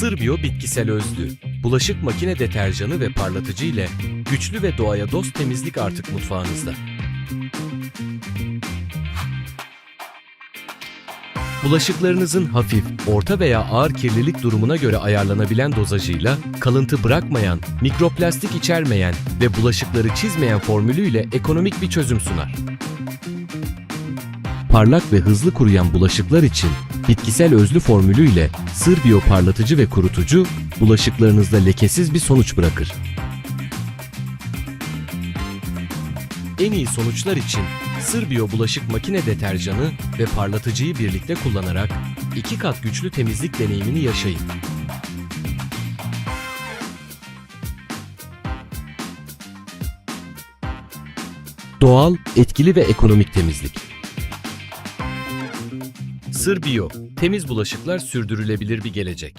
Sırbio bitkisel özlü, bulaşık makine deterjanı ve parlatıcı ile güçlü ve doğaya dost temizlik artık mutfağınızda. Bulaşıklarınızın hafif, orta veya ağır kirlilik durumuna göre ayarlanabilen dozajıyla kalıntı bırakmayan, mikroplastik içermeyen ve bulaşıkları çizmeyen formülüyle ekonomik bir çözüm sunar. Parlak ve hızlı kuruyan bulaşıklar için bitkisel özlü formülüyle Sırbio parlatıcı ve kurutucu bulaşıklarınızda lekesiz bir sonuç bırakır. En iyi sonuçlar için Sırbio bulaşık makine deterjanı ve parlatıcıyı birlikte kullanarak iki kat güçlü temizlik deneyimini yaşayın. Doğal, etkili ve ekonomik temizlik. Sırbio, temiz bulaşıklar sürdürülebilir bir gelecek.